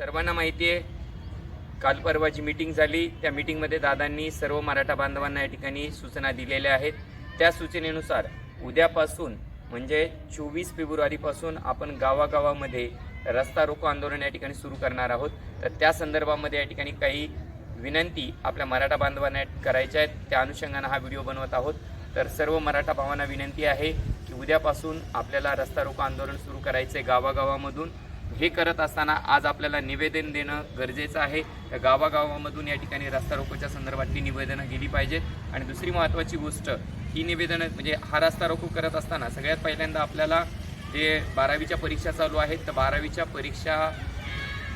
सर्वांना माहिती आहे काल परवाची मीटिंग झाली त्या मीटिंगमध्ये दादांनी सर्व मराठा बांधवांना या ठिकाणी सूचना दिलेल्या आहेत. त्या सूचनेनुसार उद्यापासून म्हणजे चोवीस फेब्रुवारीपासून आपण गावागावामध्ये रस्ता रोको आंदोलन या ठिकाणी सुरू करणार आहोत. तर त्या संदर्भामध्ये या ठिकाणी काही विनंती आपल्या मराठा बांधवांना करायच्या आहेत. त्या अनुषंगानं हा व्हिडिओ बनवत आहोत. तर सर्व मराठा भावांना विनंती आहे की उद्यापासून आपल्याला रस्ता रोको आंदोलन सुरू करायचं आहे गावागावामधून. हे करत असताना आज आपल्याला निवेदन देणं गरजेचं आहे. त्या गावागावामधून या ठिकाणी रस्ता रोकोच्या संदर्भातली निवेदनं गेली पाहिजेत आणि दुसरी महत्त्वाची गोष्ट ही निवेदनं म्हणजे हा रस्ता रोको करत असताना सगळ्यात पहिल्यांदा आपल्याला जे बारावीच्या परीक्षा चालू आहेत तर बारावीच्या परीक्षा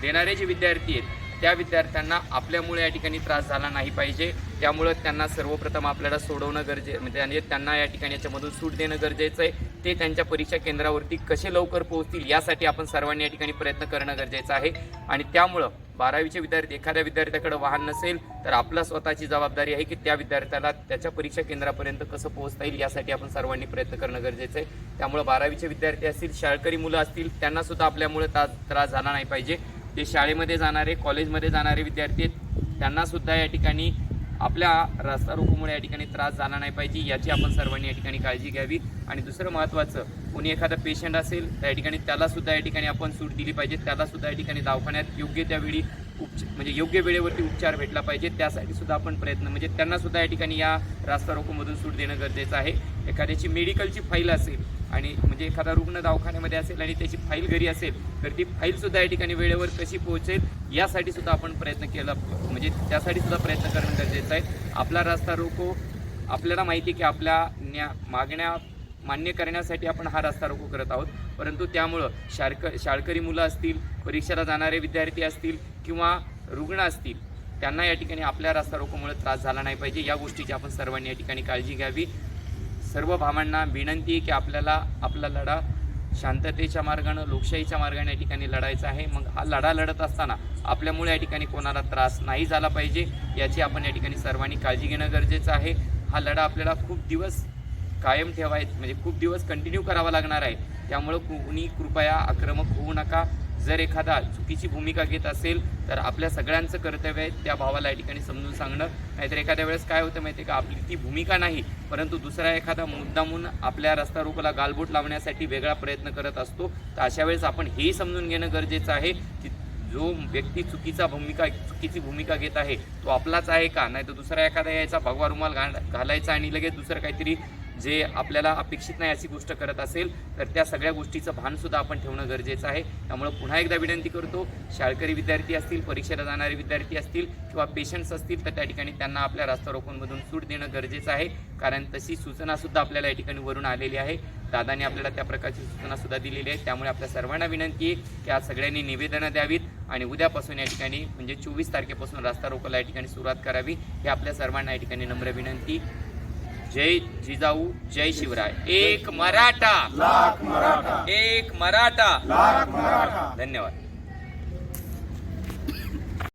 देणारे जे विद्यार्थी आहेत त्या विद्यार्थ्यांना आपल्यामुळे या ठिकाणी त्रास झाला नाही पाहिजे. त्यामुळं त्यांना सर्वप्रथम आपल्याला सोडवणं गरजे म्हणजे त्यांना या ठिकाणी याच्यामधून सूट देणं गरजेचं आहे. ते त्यांच्या परीक्षा केंद्रावरती कसे लवकर पोहोचतील यासाठी आपण सर्वांनी या ठिकाणी प्रयत्न करणं गरजेचं आहे. आणि त्यामुळं बारावीचे विद्यार्थी एखाद्या विद्यार्थ्याकडे वाहन नसेल तर आपला स्वतःची जबाबदारी आहे की त्या विद्यार्थ्याला त्याच्या परीक्षा केंद्रापर्यंत कसं पोहोचता येईल यासाठी आपण सर्वांनी प्रयत्न करणं गरजेचं आहे. त्यामुळं बारावीचे विद्यार्थी असतील शाळकरी मुलं असतील त्यांना सुद्धा आपल्यामुळे त्रास त्रास झाला नाही पाहिजे. जे शाळेमध्ये जाणारे कॉलेजमध्ये जाणारे विद्यार्थी आहेत त्यांना सुद्धा या ठिकाणी आपल्या रस्ता रोकोमुळे या ठिकाणी त्रास झाला नाही पाहिजे याची आपण सर्वांनी या ठिकाणी काळजी घ्यावी. आणि दुसरं महत्त्वाचं कोणी एखादा पेशंट असेल त्या ठिकाणी त्यालासुद्धा या ठिकाणी आपण सूट दिली पाहिजे. त्यालासुद्धा या ठिकाणी दवाखान्यात योग्य त्यावेळी उपच म्हणजे योग्य वेळेवरती उपचार भेटला पाहिजे. त्यासाठी सुद्धा आपण प्रयत्न म्हणजे त्यांनासुद्धा या ठिकाणी या रास्ता रोकोमधून सूट देणं गरजेचं आहे. एखाद्याची मेडिकलची फाईल असेल आणि म्हणजे एखादा रुग्ण दवाखान्यामध्ये असेल आणि त्याची फाईल घरी असेल तर ती फाईल सुद्धा या ठिकाणी वेळेवर कशी पोहोचेल यासाठी सुद्धा आपण प्रयत्न केला. म्हणजे त्यासाठी सुद्धा प्रयत्न करणं गरजेचं आहे. आपला रस्ता रोको. आपल्याला माहिती आहे की आपल्या न्या मागण्या मान्य करण्यासाठी आपण हा रस्ता रोको करत आहोत. परंतु त्यामुळं शाळक शाळकरी मुलं असतील परीक्षेला जाणारे विद्यार्थी असतील किंवा रुग्ण असतील त्यांना या ठिकाणी आपल्या रस्ता रोकोमुळे त्रास झाला नाही पाहिजे. या गोष्टीची आपण सर्वांनी या ठिकाणी काळजी घ्यावी. सर्व भावांना विनंती आहे की आपल्याला आपला लढा शांततेच्या मार्गानं लोकशाहीच्या मार्गाने या ठिकाणी लढायचा आहे. मग हा लढा लढत असताना आपल्यामुळे या ठिकाणी कोणाला त्रास नाही झाला पाहिजे याची आपण या ठिकाणी सर्वांनी काळजी घेणं गरजेचं आहे. हा लढा आपल्याला खूप दिवस कायम ठेवाय म्हणजे खूप दिवस कंटिन्यू करावा लागणार आहे. त्यामुळं कोणी कृपया आक्रमक होऊ नका. जर एखादा चुकीची भूमिका घेत असेल तर आपल्या सगळ्यांचं कर्तव्य आहे त्या भावाला या ठिकाणी समजून सांगणं. नाहीतर एखाद्या वेळेस काय होतं माहिती आहे का आपली ती भूमिका नाही परंतु दुसरा एखादा मुद्दामून आपल्या रस्ता रोकोला गालबोट लावण्यासाठी वेगळा प्रयत्न करत असतो. तर अशा वेळेस आपण हेही समजून घेणं गरजेचं आहे की जो व्यक्ती चुकीचा भूमिका चुकीची भूमिका घेत आहे तो आपलाच आहे का? नाही तर दुसरा एखादा यायचा भगवा रुमाल घालायचा आणि लगेच दुसरं काहीतरी जे आपल्याला अपेक्षित नाही अशी गोष्ट करत असेल तर त्या सगळ्या गोष्टीचं भानसुद्धा आपण ठेवणं गरजेचं आहे. त्यामुळं पुन्हा एकदा विनंती करतो शाळकरी विद्यार्थी असतील परीक्षेला जाणारे विद्यार्थी असतील किंवा पेशंट्स असतील तर त्या ठिकाणी त्यांना आपल्या रास्ता रोकोमधून सूट देणं गरजेचं आहे. कारण तशी सूचनासुद्धा आपल्याला या ठिकाणी वरून आलेली आहे. दादाने आपल्याला त्या प्रकारची सूचनासुद्धा दिलेली आहे. त्यामुळे आपल्या सर्वांना विनंती आहे की आज सगळ्यांनी निवेदनं द्यावीत आणि उद्यापासून या ठिकाणी म्हणजे चोवीस तारखेपासून रास्ता रोकोला या ठिकाणी सुरुवात करावी. हे आपल्या सर्वांना या ठिकाणी नम्र विनंती. जय जिजाऊ जय शिवराय. एक मराठा. लाख मराठा. एक मराठा. लाख मराठा. धन्यवाद.